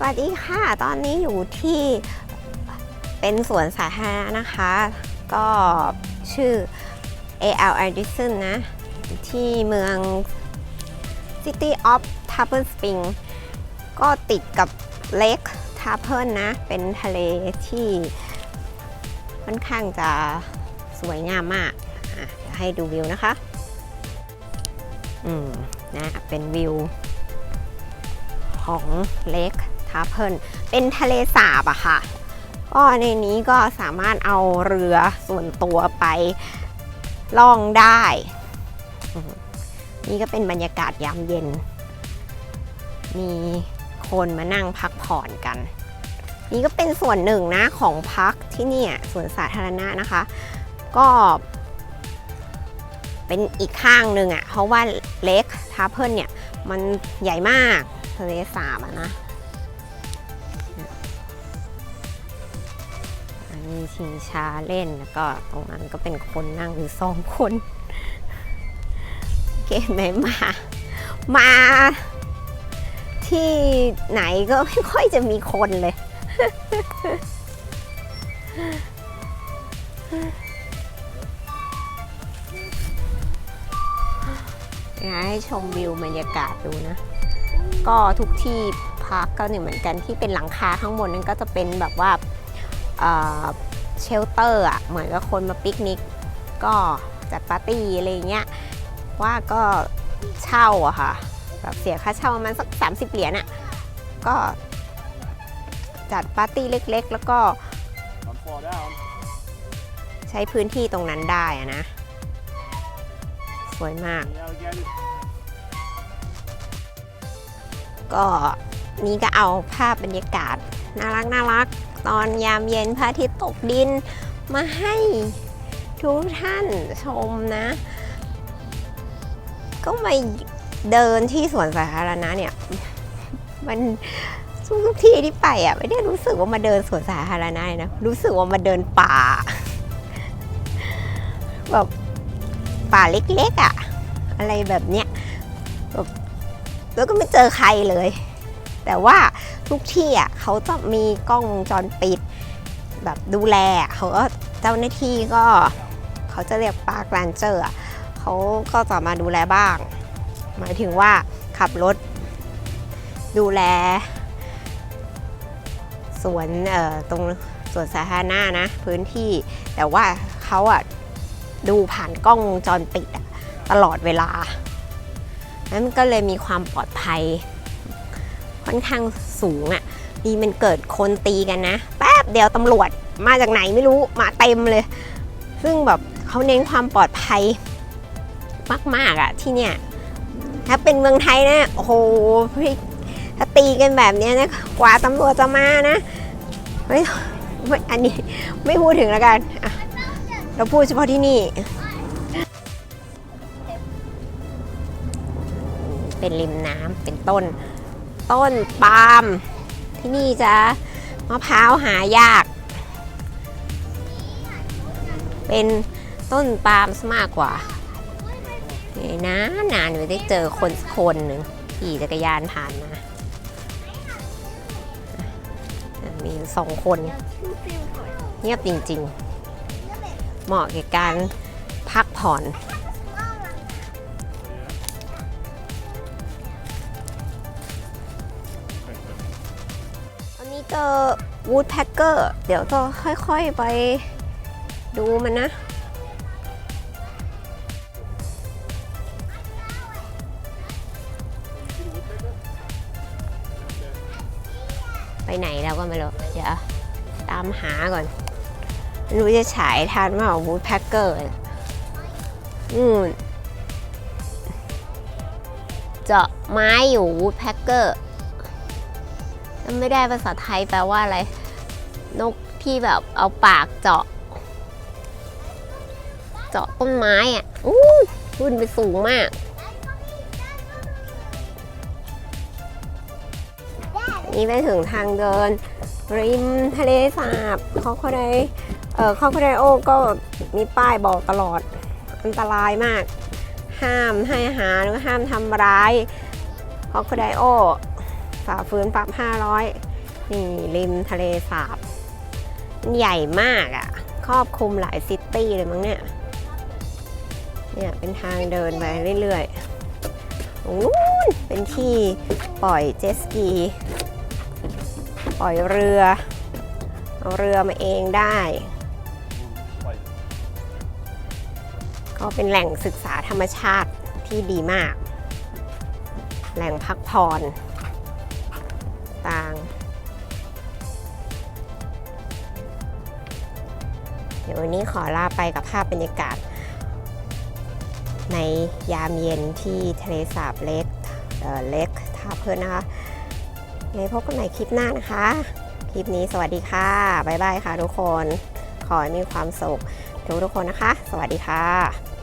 สวัสดีค่ะ ตอนนี้อยู่ที่เป็นสวนสาธารณะนะคะ ก็ชื่อ A.L. Edison นะ ที่เมือง City of t a p p e r Spring ก็ติดกับเลคทา p เ r นะ เป็นทะเลที่ค่อนข้างจะสวยงามมากอะเดี๋ยวให้ดูวิวนะคะ อืม นะ เป็นวิวของเลค ทา p เ r เป็นทะเลสาบอะค่ะ ก็ในนี้ก็สามารถเอาเรือส่วนตัวไปล่องได้ นี่ก็เป็นบรรยากาศยามเย็น มีคนมานั่งพักผ่อนกัน นี่ก็เป็นส่วนหนึ่งนะของพักที่เนี่ยสวนสาธารณะนะคะ ก็เป็นอีกข้างหนึ่งอะ่ะ เพราะว่าเล็กทาเพิลเนี่ย มันใหญ่มากทะเลสาบะนะ อันนี้ชิงช้าเล่นแล้วก็ตรงนั้นก็เป็นคนนั่งอยู่สองคนเกมไหนมา มา ที่ไหนก็ไม่ค่อยจะมีคนเลยอยากให้ชมวิวบรรยากาศดูนะ ก็ทุกที่พักก็เนี่ยเหมือนกันที่เป็นหลังคาข้างบนนั้นก็จะเป็นแบบว่า เชลเตอร์อะเหมือนกับคนมาปิกนิก ก็จัดปาร์ตี้อะไรเงี้ยว่าก็เช่าอะค่ะแบบเสียค่าเช่าประมาณสัก 30 เหรียญอะก็จัดปาร์ตี้เล็กๆ แล้วก็ใช้พื้นที่ตรงนั้นได้อะนะ สวยมาก ก็นี่ก็เอาภาพบรรยากาศ น่ารักน่ารัก ตอนยามเย็นพระอาทิตย์ตกดินมาให้ทุกท่านชมนะ ก็มาเดินที่สวนสาธารณะเนี่ย มันทุกที่ที่ไปอะไม่ได้รู้สึกว่ามาเดินสวนสาธารณะเลยนะรู้สึกว่ามาเดินป่าแบบป่าเล็กๆอะ อะไรแบบเนี้ยแบบแล้วก็ไม่เจอใครเลย แต่ว่าทุกที่อะเขาจะมีกล้องวงจรปิด แบบดูแลเขาก็เจ้าหน้าที่ก็เขาจะเรียกปาร์คแรนเจอร์อะเขาก็จะมาดูแลบ้าง หมายถึงว่าขับรถ ดูแลสวนเอ่อตรงสวนสาธารณะนะพื้นที่ แต่ว่าเขาอะดูผ่านกล้องวงจรปิดตลอดเวลานั้นก็เลยมีความปลอดภัย ค่อนข้างสูงอะ่ะมีมันเกิดคนตีกันนะ แป๊บเดียวตำรวจมาจากไหนไม่รู้มาเต็มเลย ซึ่งแบบเขาเน้นความปลอดภัยมากๆอะ่ะที่เนี่ยถ้าเป็นเมืองไทยนะโอ้โหพี่ถ้าตีกันแบบเนี้ยนะกว่าตำรวจจะมานะไม่ไม่อันนี้ไม่พูดถึงแล้วกันเราพูดเฉพาะที่นี่ เป็นริมน้ำเป็นต้น ต้นปาล์มที่นี่จะมะพร้าวหายาก เป็นต้นปาล์มซะมากกว่านี่นะนานหนูได้เจอคนสักคนหนึ่งขี่จักรยานผ่านมามีสองคนเงียบจริงๆ เหมาะแก่การพักผ่อน เจอวูดแพคเกอร์เดี๋ยวจะค่อยๆไปดูมันนะ ไปไหนแล้วก็ไม่รู้ เดี๋ยวตามหาก่อนรู้จะฉายทันว่าวูดแพคเกอร์อืมเจาะไม้อยู่วูดแพคเกอร์ ไม่ได้ภาษาไทยแปลว่าอะไร นกที่แบบเอาปากเจาะ เจาะต้นไม้อะอู้ขึ้นไปสูงมาก นี่ไปถึงทางเดิน ริมทะเลสาบเขาเขาได้เออเขาเขาได้โอก็มีป้ายบอกตลอด อันตรายมาก ห้ามให้อาหารหรือห้ามทำร้ายเขาเขได้โอ ฝ่าฝืนปรับ500 นี่ริมทะเลสาบ ใหญ่มากอะ่ะ ครอบคลุมหลายซิตี้เลยมั้งเนี่ย เนี่ยเป็นทางเดินไปเรื่อยๆตรงนู้นเป็นที่ปล่อยเจสกี ปล่อยเรือ เอาเรือมาเองได้ ก็เป็นแหล่งศึกษาธรรมชาติที่ดีมาก แหล่งพักผ่อน ต่างเดี๋ยววันนี้ขอลาไปกับภาพบรรยากาศ ในยามเย็นที่ทะเลสาบเล็กเเล็กท่าเพื่อนนะคะไงพบกันใหม่คลิปหน้านะคะ คลิปนี้สวัสดีค่ะ บ๊ายบายค่ะทุกคน ขอให้มีความสุขทุกทุกคนนะคะ สวัสดีค่ะ